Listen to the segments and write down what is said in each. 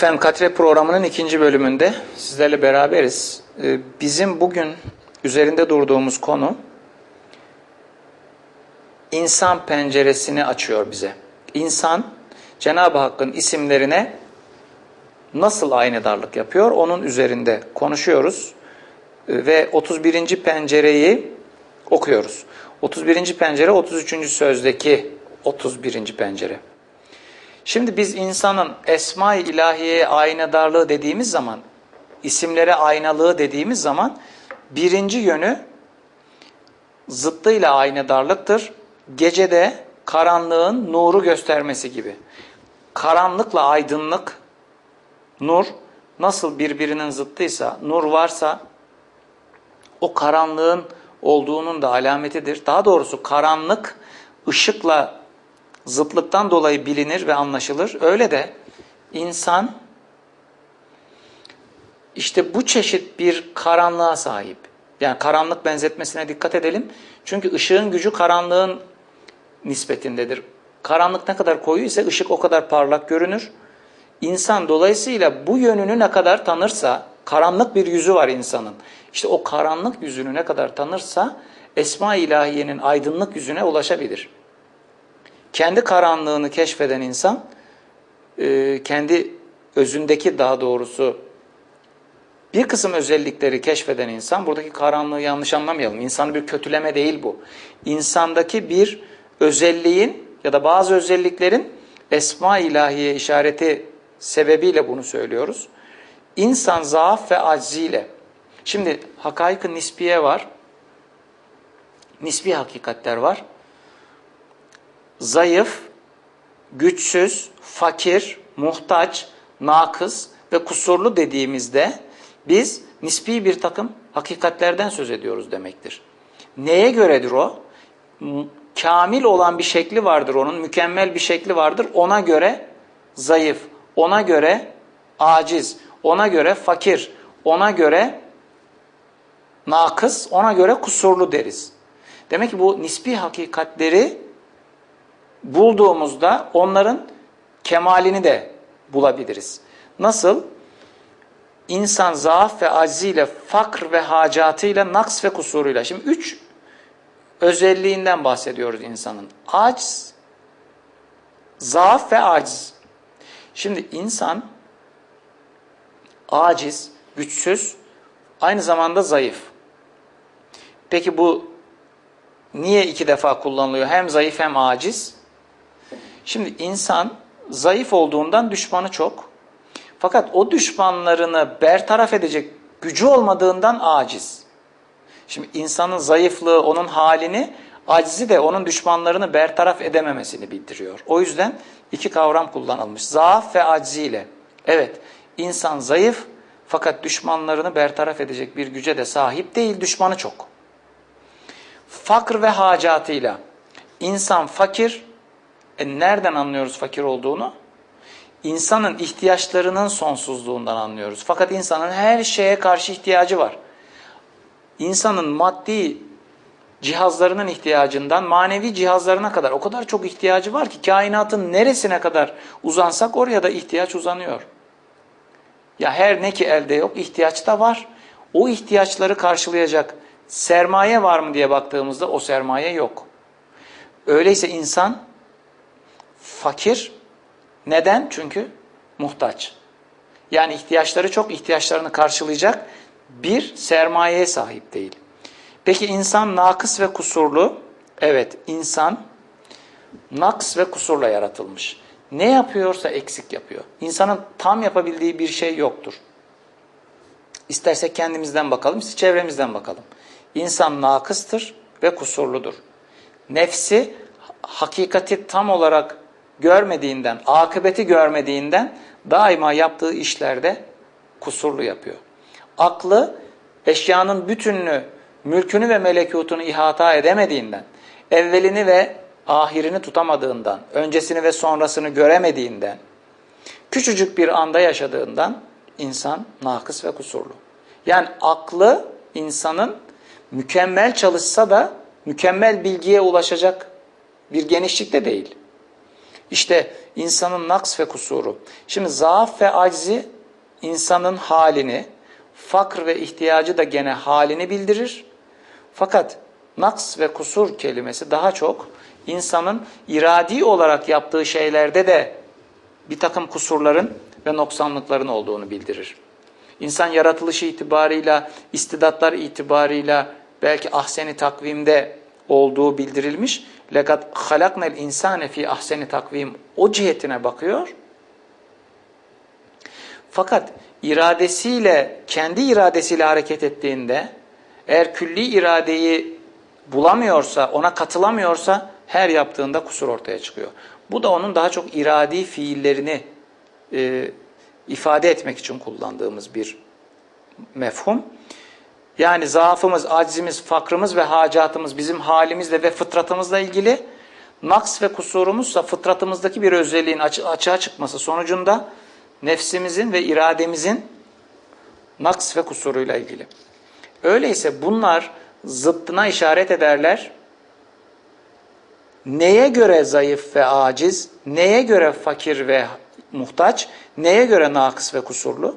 Efendim Katre programının ikinci bölümünde sizlerle beraberiz. Ee, Bizim bugün üzerinde durduğumuz konu insan penceresini açıyor bize. İnsan Cenab-ı Hakk'ın isimlerine nasıl aynedarlık yapıyor onun üzerinde konuşuyoruz Ee, ve 31. pencereyi okuyoruz. 31. pencere 33. sözdeki 31. pencere. Şimdi biz insanın esma-i ilahiyeye aynadarlığı dediğimiz zaman, isimlere aynalığı dediğimiz zaman birinci yönü zıttıyla aynadarlıktır. Gecede karanlığın nuru göstermesi gibi. Karanlıkla aydınlık, nur nasıl birbirinin zıttıysa, nur varsa o karanlığın olduğunun da alametidir. Daha doğrusu karanlık ışıkla zıtlıktan dolayı bilinir ve anlaşılır. Öyle de insan işte bu çeşit bir karanlığa sahip. Yani karanlık benzetmesine dikkat edelim. Çünkü ışığın gücü karanlığın nispetindedir. Karanlık ne kadar koyu ise ışık o kadar parlak görünür. İnsan dolayısıyla bu yönünü ne kadar tanırsa, karanlık bir yüzü var insanın. İşte o karanlık yüzünü ne kadar tanırsa Esma-i İlahiye'nin aydınlık yüzüne ulaşabilir. Kendi karanlığını keşfeden insan, e, kendi özündeki daha doğrusu bir kısım özellikleri keşfeden insan, buradaki karanlığı yanlış anlamayalım. İnsanı bir kötüleme değil bu. İnsandaki bir özelliğin ya da bazı özelliklerin esma ilahiye işareti sebebiyle bunu söylüyoruz. İnsan zaaf ve acziyle. Şimdi hakaik nisbiye var. Nisbi hakikatler var. Zayıf, güçsüz, fakir, muhtaç, nakıs ve kusurlu dediğimizde biz nispi bir takım hakikatlerden söz ediyoruz demektir. Neye göredir o? Kamil olan bir şekli vardır onun, mükemmel bir şekli vardır. Ona göre zayıf, ona göre aciz, ona göre fakir, ona göre nakıs, ona göre kusurlu deriz. Demek ki bu nispi hakikatleri bulduğumuzda onların kemalini de bulabiliriz. Nasıl? İnsan zaaf ve aciziyle, fakr ve hacatıyla, naks ve kusuruyla. Şimdi üç özelliğinden bahsediyoruz insanın. Aciz, zaaf ve aciz. Şimdi insan aciz, güçsüz, aynı zamanda zayıf. Peki bu niye iki defa kullanılıyor? Hem zayıf hem aciz. Şimdi insan zayıf olduğundan düşmanı çok. Fakat o düşmanlarını bertaraf edecek gücü olmadığından aciz. Şimdi insanın zayıflığı onun halini, acizi de onun düşmanlarını bertaraf edememesini bildiriyor. O yüzden iki kavram kullanılmış. Zaaf ve aciziyle. Evet, insan zayıf fakat düşmanlarını bertaraf edecek bir güce de sahip değil, düşmanı çok. Fakr ve hacatıyla. İnsan fakir, e nereden anlıyoruz fakir olduğunu? İnsanın ihtiyaçlarının sonsuzluğundan anlıyoruz. Fakat insanın her şeye karşı ihtiyacı var. İnsanın maddi cihazlarının ihtiyacından manevi cihazlarına kadar o kadar çok ihtiyacı var ki kainatın neresine kadar uzansak oraya da ihtiyaç uzanıyor. Ya her ne ki elde yok ihtiyaç da var. O ihtiyaçları karşılayacak sermaye var mı diye baktığımızda o sermaye yok. Öyleyse insan fakir. Neden? Çünkü muhtaç. Yani ihtiyaçları çok ihtiyaçlarını karşılayacak bir sermayeye sahip değil. Peki insan nakıs ve kusurlu? Evet insan naks ve kusurla yaratılmış. Ne yapıyorsa eksik yapıyor. İnsanın tam yapabildiği bir şey yoktur. İstersek kendimizden bakalım, isterse çevremizden bakalım. İnsan nakıstır ve kusurludur. Nefsi hakikati tam olarak görmediğinden, akıbeti görmediğinden daima yaptığı işlerde kusurlu yapıyor. Aklı eşyanın bütününü, mülkünü ve melekutunu ihata edemediğinden, evvelini ve ahirini tutamadığından, öncesini ve sonrasını göremediğinden, küçücük bir anda yaşadığından insan nakıs ve kusurlu. Yani aklı insanın mükemmel çalışsa da mükemmel bilgiye ulaşacak bir genişlikte değil. İşte insanın naks ve kusuru. Şimdi zaaf ve aczi insanın halini, fakr ve ihtiyacı da gene halini bildirir. Fakat naks ve kusur kelimesi daha çok insanın iradi olarak yaptığı şeylerde de bir takım kusurların ve noksanlıkların olduğunu bildirir. İnsan yaratılışı itibarıyla, istidatlar itibarıyla belki ahseni takvimde olduğu bildirilmiş. Lekat halaknel insane fi ahseni takvim o cihetine bakıyor. Fakat iradesiyle, kendi iradesiyle hareket ettiğinde eğer külli iradeyi bulamıyorsa, ona katılamıyorsa her yaptığında kusur ortaya çıkıyor. Bu da onun daha çok iradi fiillerini e, ifade etmek için kullandığımız bir mefhum. Yani zaafımız, acizimiz, fakrımız ve hacatımız bizim halimizle ve fıtratımızla ilgili. Naks ve kusurumuzsa fıtratımızdaki bir özelliğin açığa çıkması sonucunda nefsimizin ve irademizin naks ve kusuruyla ilgili. Öyleyse bunlar zıttına işaret ederler. Neye göre zayıf ve aciz, neye göre fakir ve muhtaç, neye göre nakıs ve kusurlu?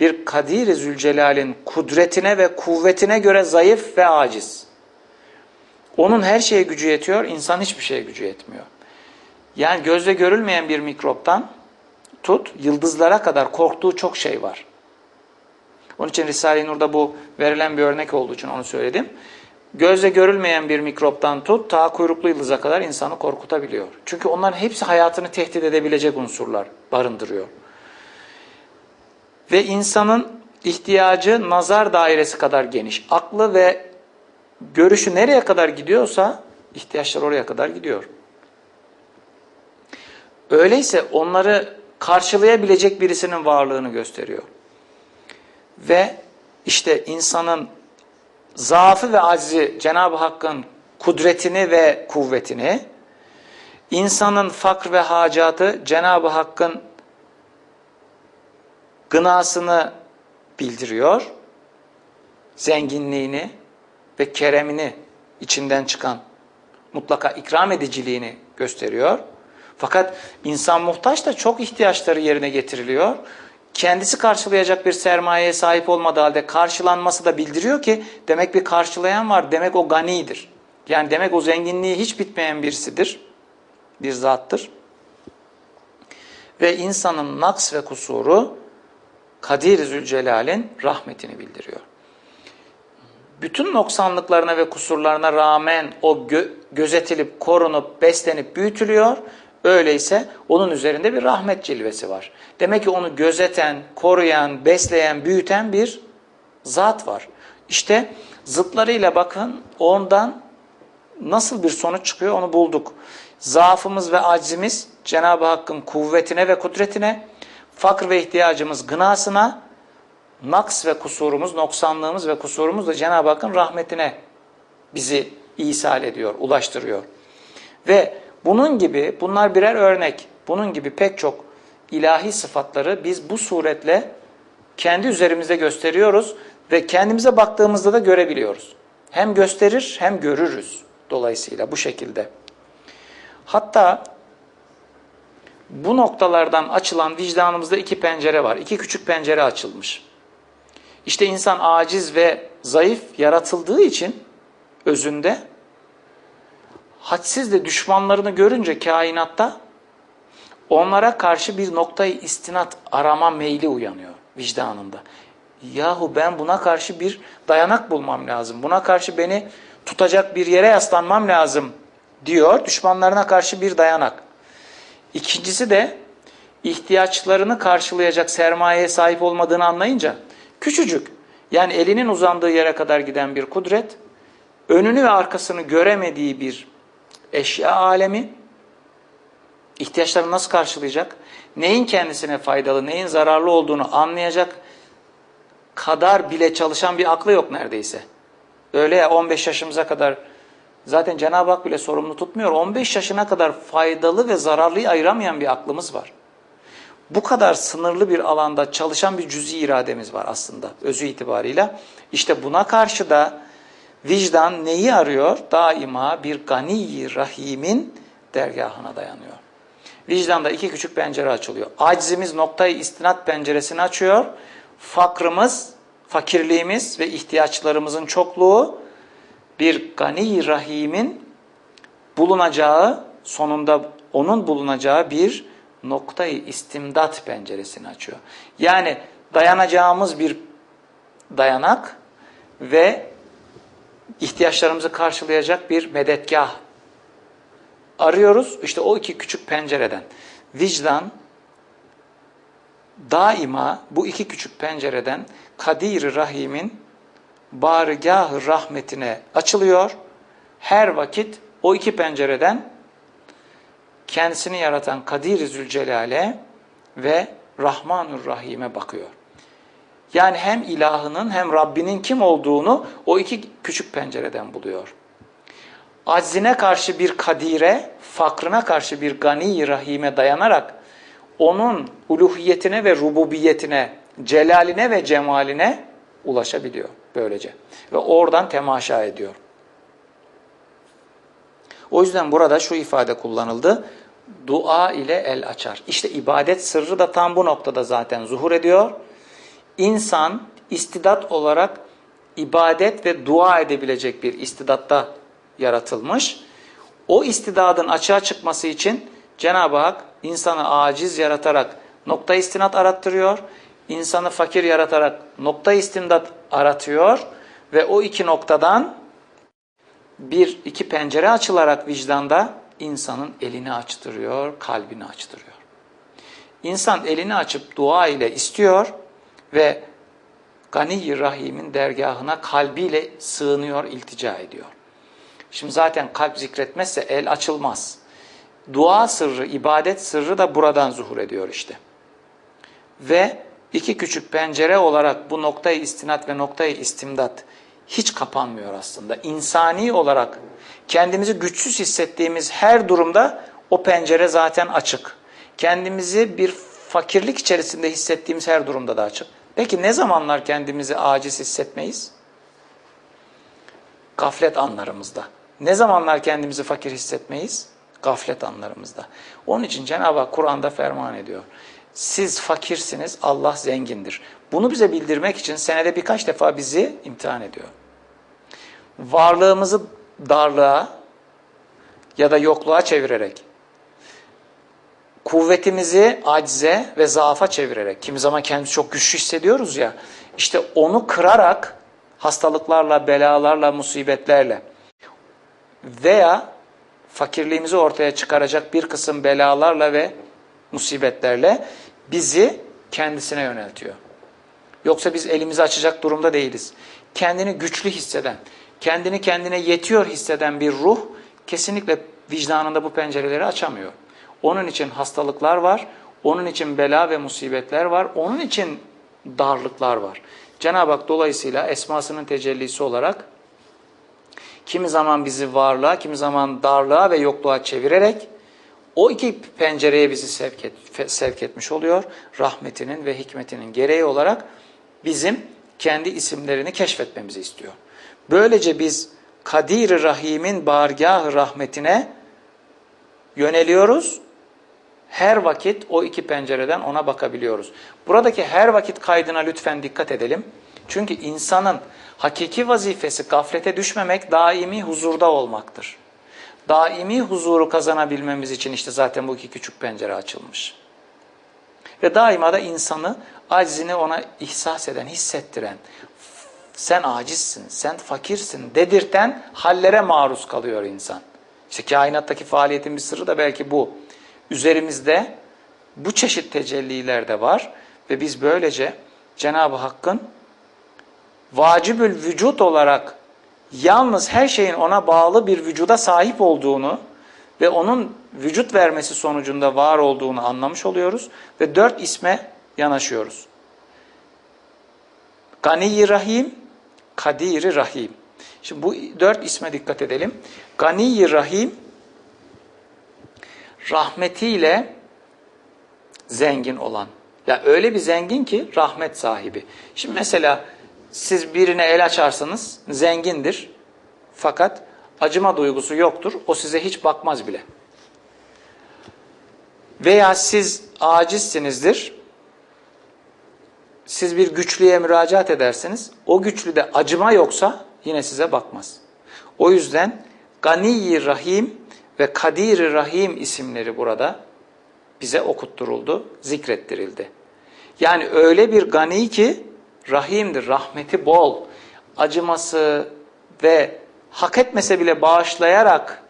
Bir Kadir-i Zülcelal'in kudretine ve kuvvetine göre zayıf ve aciz. Onun her şeye gücü yetiyor, insan hiçbir şeye gücü yetmiyor. Yani gözle görülmeyen bir mikroptan tut, yıldızlara kadar korktuğu çok şey var. Onun için Risale-i Nur'da bu verilen bir örnek olduğu için onu söyledim. Gözle görülmeyen bir mikroptan tut, ta kuyruklu yıldıza kadar insanı korkutabiliyor. Çünkü onların hepsi hayatını tehdit edebilecek unsurlar barındırıyor. Ve insanın ihtiyacı nazar dairesi kadar geniş. Aklı ve görüşü nereye kadar gidiyorsa ihtiyaçlar oraya kadar gidiyor. Öyleyse onları karşılayabilecek birisinin varlığını gösteriyor. Ve işte insanın zaafı ve aczi Cenab-ı Hakk'ın kudretini ve kuvvetini, insanın fakr ve hacatı Cenab-ı Hakk'ın gınasını bildiriyor, zenginliğini ve keremini içinden çıkan mutlaka ikram ediciliğini gösteriyor. Fakat insan muhtaç da çok ihtiyaçları yerine getiriliyor kendisi karşılayacak bir sermayeye sahip olmadığı halde karşılanması da bildiriyor ki demek bir karşılayan var. Demek o ganidir. Yani demek o zenginliği hiç bitmeyen birisidir. Bir zattır. Ve insanın naks ve kusuru Kadir Zülcelal'in rahmetini bildiriyor. Bütün noksanlıklarına ve kusurlarına rağmen o gö gözetilip, korunup, beslenip, büyütülüyor Öyleyse onun üzerinde bir rahmet cilvesi var. Demek ki onu gözeten, koruyan, besleyen, büyüten bir zat var. İşte zıtlarıyla bakın ondan nasıl bir sonuç çıkıyor onu bulduk. Zaafımız ve acizimiz Cenab-ı Hakk'ın kuvvetine ve kudretine, fakr ve ihtiyacımız gınasına, naks ve kusurumuz, noksanlığımız ve kusurumuz da Cenab-ı Hakk'ın rahmetine bizi ihsal ediyor, ulaştırıyor. Ve bunun gibi bunlar birer örnek. Bunun gibi pek çok ilahi sıfatları biz bu suretle kendi üzerimizde gösteriyoruz ve kendimize baktığımızda da görebiliyoruz. Hem gösterir hem görürüz dolayısıyla bu şekilde. Hatta bu noktalardan açılan vicdanımızda iki pencere var. İki küçük pencere açılmış. İşte insan aciz ve zayıf yaratıldığı için özünde hadsiz de düşmanlarını görünce kainatta onlara karşı bir noktayı istinat arama meyli uyanıyor vicdanında. Yahu ben buna karşı bir dayanak bulmam lazım. Buna karşı beni tutacak bir yere yaslanmam lazım diyor. Düşmanlarına karşı bir dayanak. İkincisi de ihtiyaçlarını karşılayacak sermayeye sahip olmadığını anlayınca küçücük yani elinin uzandığı yere kadar giden bir kudret önünü ve arkasını göremediği bir eşya alemi ihtiyaçlarını nasıl karşılayacak? Neyin kendisine faydalı, neyin zararlı olduğunu anlayacak kadar bile çalışan bir aklı yok neredeyse. Öyle ya 15 yaşımıza kadar zaten Cenab-ı Hak bile sorumlu tutmuyor. 15 yaşına kadar faydalı ve zararlıyı ayıramayan bir aklımız var. Bu kadar sınırlı bir alanda çalışan bir cüzi irademiz var aslında özü itibarıyla. İşte buna karşı da Vicdan neyi arıyor? Daima bir gani rahimin dergahına dayanıyor. Vicdanda iki küçük pencere açılıyor. Aczimiz noktayı istinat penceresini açıyor. Fakrımız, fakirliğimiz ve ihtiyaçlarımızın çokluğu bir gani rahimin bulunacağı, sonunda onun bulunacağı bir noktayı istimdat penceresini açıyor. Yani dayanacağımız bir dayanak ve ihtiyaçlarımızı karşılayacak bir medetgah arıyoruz. İşte o iki küçük pencereden. Vicdan daima bu iki küçük pencereden Kadir Rahim'in barigah rahmetine açılıyor. Her vakit o iki pencereden kendisini yaratan Kadir Zülcelal'e ve Rahmanur Rahim'e bakıyor. Yani hem ilahının hem Rabbinin kim olduğunu o iki küçük pencereden buluyor. Aczine karşı bir kadire, fakrına karşı bir gani rahime dayanarak onun uluhiyetine ve rububiyetine, celaline ve cemaline ulaşabiliyor böylece. Ve oradan temaşa ediyor. O yüzden burada şu ifade kullanıldı. Dua ile el açar. İşte ibadet sırrı da tam bu noktada zaten zuhur ediyor. İnsan istidat olarak ibadet ve dua edebilecek bir istidatta yaratılmış. O istidadın açığa çıkması için Cenab-ı Hak insanı aciz yaratarak nokta istinat arattırıyor. İnsanı fakir yaratarak nokta istinat aratıyor ve o iki noktadan bir iki pencere açılarak vicdanda insanın elini açtırıyor, kalbini açtırıyor. İnsan elini açıp dua ile istiyor ve Gani Rahim'in dergahına kalbiyle sığınıyor, iltica ediyor. Şimdi zaten kalp zikretmezse el açılmaz. Dua sırrı, ibadet sırrı da buradan zuhur ediyor işte. Ve iki küçük pencere olarak bu noktayı istinat ve noktayı istimdat hiç kapanmıyor aslında. İnsani olarak kendimizi güçsüz hissettiğimiz her durumda o pencere zaten açık. Kendimizi bir fakirlik içerisinde hissettiğimiz her durumda da açık. Peki ne zamanlar kendimizi aciz hissetmeyiz? Gaflet anlarımızda. Ne zamanlar kendimizi fakir hissetmeyiz? Gaflet anlarımızda. Onun için Cenab-ı Hak Kur'an'da ferman ediyor. Siz fakirsiniz, Allah zengindir. Bunu bize bildirmek için senede birkaç defa bizi imtihan ediyor. Varlığımızı darlığa ya da yokluğa çevirerek, kuvvetimizi acize ve zaafa çevirerek, kimi zaman kendimizi çok güçlü hissediyoruz ya, işte onu kırarak hastalıklarla, belalarla, musibetlerle veya fakirliğimizi ortaya çıkaracak bir kısım belalarla ve musibetlerle bizi kendisine yöneltiyor. Yoksa biz elimizi açacak durumda değiliz. Kendini güçlü hisseden, kendini kendine yetiyor hisseden bir ruh kesinlikle vicdanında bu pencereleri açamıyor. Onun için hastalıklar var, onun için bela ve musibetler var, onun için darlıklar var. Cenab-ı Hak dolayısıyla esmasının tecellisi olarak kimi zaman bizi varlığa, kimi zaman darlığa ve yokluğa çevirerek o iki pencereye bizi sevk, et, sevk etmiş oluyor. Rahmetinin ve hikmetinin gereği olarak bizim kendi isimlerini keşfetmemizi istiyor. Böylece biz Kadir Rahim'in bargah rahmetine yöneliyoruz. Her vakit o iki pencereden ona bakabiliyoruz. Buradaki her vakit kaydına lütfen dikkat edelim. Çünkü insanın hakiki vazifesi gaflete düşmemek, daimi huzurda olmaktır. Daimi huzuru kazanabilmemiz için işte zaten bu iki küçük pencere açılmış. Ve daima da insanı acizini ona ihsas eden, hissettiren, sen acizsin, sen fakirsin dedirten hallere maruz kalıyor insan. İşte kainattaki faaliyetin bir sırrı da belki bu. Üzerimizde bu çeşit tecelliler de var ve biz böylece Cenab-ı Hakk'ın vacibül vücut olarak yalnız her şeyin ona bağlı bir vücuda sahip olduğunu ve onun vücut vermesi sonucunda var olduğunu anlamış oluyoruz ve dört isme yanaşıyoruz. Gani Rahim, Kadir Rahim. Şimdi bu dört isme dikkat edelim. Gani Rahim rahmetiyle zengin olan. Ya öyle bir zengin ki rahmet sahibi. Şimdi mesela siz birine el açarsanız zengindir. Fakat acıma duygusu yoktur. O size hiç bakmaz bile. Veya siz acizsinizdir. Siz bir güçlüye müracaat edersiniz. O güçlüde acıma yoksa yine size bakmaz. O yüzden Gani Rahim ve Kadir Rahim isimleri burada bize okutturuldu, zikrettirildi. Yani öyle bir gani ki rahimdir, rahmeti bol, acıması ve hak etmese bile bağışlayarak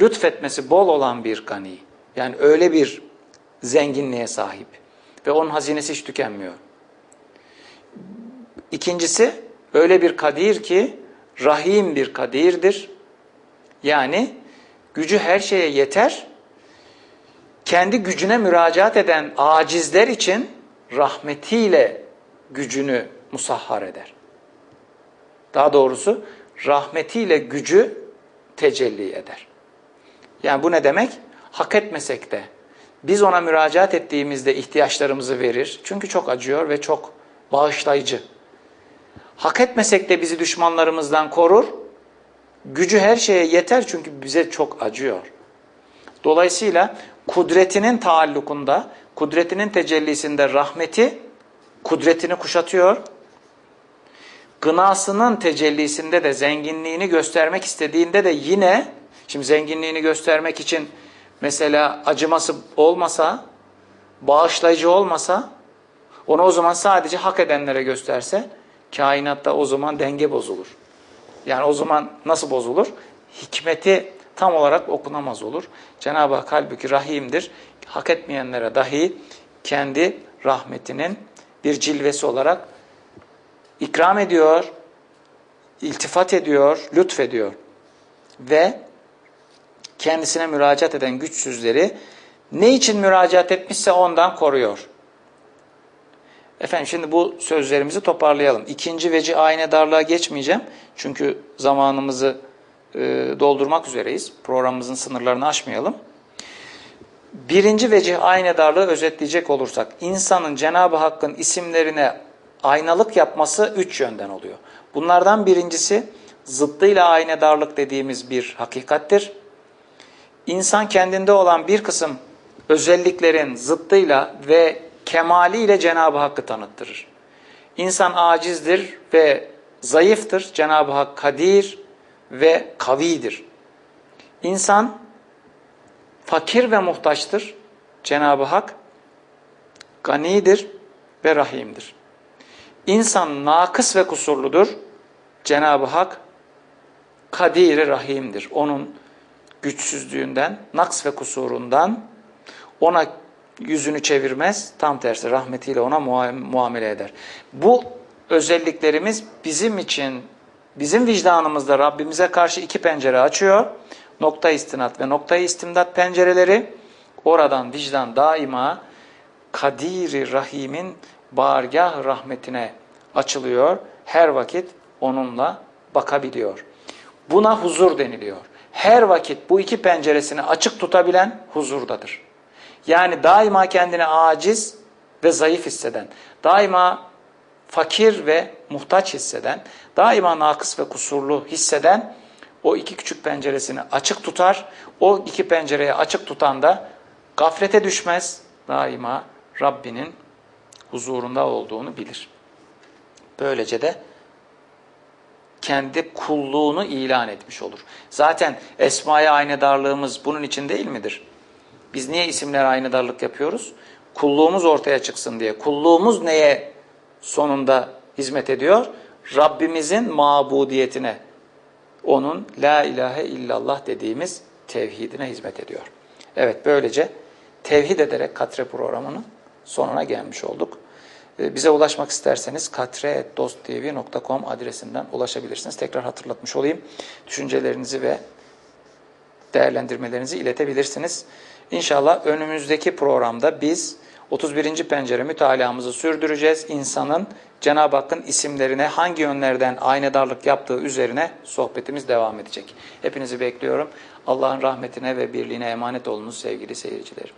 lütfetmesi bol olan bir gani. Yani öyle bir zenginliğe sahip ve onun hazinesi hiç tükenmiyor. İkincisi öyle bir kadir ki rahim bir kadirdir. Yani gücü her şeye yeter. Kendi gücüne müracaat eden acizler için rahmetiyle gücünü musahhar eder. Daha doğrusu rahmetiyle gücü tecelli eder. Yani bu ne demek? Hak etmesek de biz ona müracaat ettiğimizde ihtiyaçlarımızı verir. Çünkü çok acıyor ve çok bağışlayıcı. Hak etmesek de bizi düşmanlarımızdan korur. Gücü her şeye yeter çünkü bize çok acıyor. Dolayısıyla kudretinin taallukunda, kudretinin tecellisinde rahmeti, kudretini kuşatıyor. Gınasının tecellisinde de zenginliğini göstermek istediğinde de yine, şimdi zenginliğini göstermek için mesela acıması olmasa, bağışlayıcı olmasa, onu o zaman sadece hak edenlere gösterse, kainatta o zaman denge bozulur. Yani o zaman nasıl bozulur? Hikmeti tam olarak okunamaz olur. Cenab-ı Hak halbuki rahimdir. Hak etmeyenlere dahi kendi rahmetinin bir cilvesi olarak ikram ediyor, iltifat ediyor, lütfediyor. Ve kendisine müracaat eden güçsüzleri ne için müracaat etmişse ondan koruyor. Efendim şimdi bu sözlerimizi toparlayalım. İkinci veci ayne darlığa geçmeyeceğim. Çünkü zamanımızı e, doldurmak üzereyiz. Programımızın sınırlarını aşmayalım. Birinci vecih aynedarlığı özetleyecek olursak, insanın Cenab-ı Hakk'ın isimlerine aynalık yapması üç yönden oluyor. Bunlardan birincisi zıttıyla aynedarlık dediğimiz bir hakikattir. İnsan kendinde olan bir kısım özelliklerin zıttıyla ve kemaliyle Cenab-ı Hakk'ı tanıttırır. İnsan acizdir ve zayıftır. Cenab-ı Hak kadir ve kavidir. İnsan fakir ve muhtaçtır. Cenab-ı Hak ganidir ve rahimdir. İnsan nakıs ve kusurludur. Cenab-ı Hak kadir rahimdir. Onun güçsüzlüğünden, naks ve kusurundan ona yüzünü çevirmez. Tam tersi rahmetiyle ona muamele eder. Bu özelliklerimiz bizim için, bizim vicdanımızda Rabbimize karşı iki pencere açıyor. Nokta istinat ve nokta istimdat pencereleri. Oradan vicdan daima Kadiri Rahim'in bargah rahmetine açılıyor. Her vakit onunla bakabiliyor. Buna huzur deniliyor. Her vakit bu iki penceresini açık tutabilen huzurdadır. Yani daima kendini aciz ve zayıf hisseden, daima fakir ve muhtaç hisseden, daima nakıs ve kusurlu hisseden o iki küçük penceresini açık tutar. O iki pencereyi açık tutan da gaflete düşmez. Daima Rabbinin huzurunda olduğunu bilir. Böylece de kendi kulluğunu ilan etmiş olur. Zaten esmaya aynedarlığımız bunun için değil midir? Biz niye isimlere aynedarlık yapıyoruz? Kulluğumuz ortaya çıksın diye. Kulluğumuz neye sonunda hizmet ediyor? Rabbimizin mabudiyetine, onun la ilahe illallah dediğimiz tevhidine hizmet ediyor. Evet böylece tevhid ederek Katre programının sonuna gelmiş olduk. Ee, bize ulaşmak isterseniz katre.dosttv.com adresinden ulaşabilirsiniz. Tekrar hatırlatmış olayım. Düşüncelerinizi ve değerlendirmelerinizi iletebilirsiniz. İnşallah önümüzdeki programda biz 31. pencere mütalaamızı sürdüreceğiz. İnsanın Cenab-ı Hakk'ın isimlerine hangi yönlerden aynedarlık yaptığı üzerine sohbetimiz devam edecek. Hepinizi bekliyorum. Allah'ın rahmetine ve birliğine emanet olunuz sevgili seyircilerim.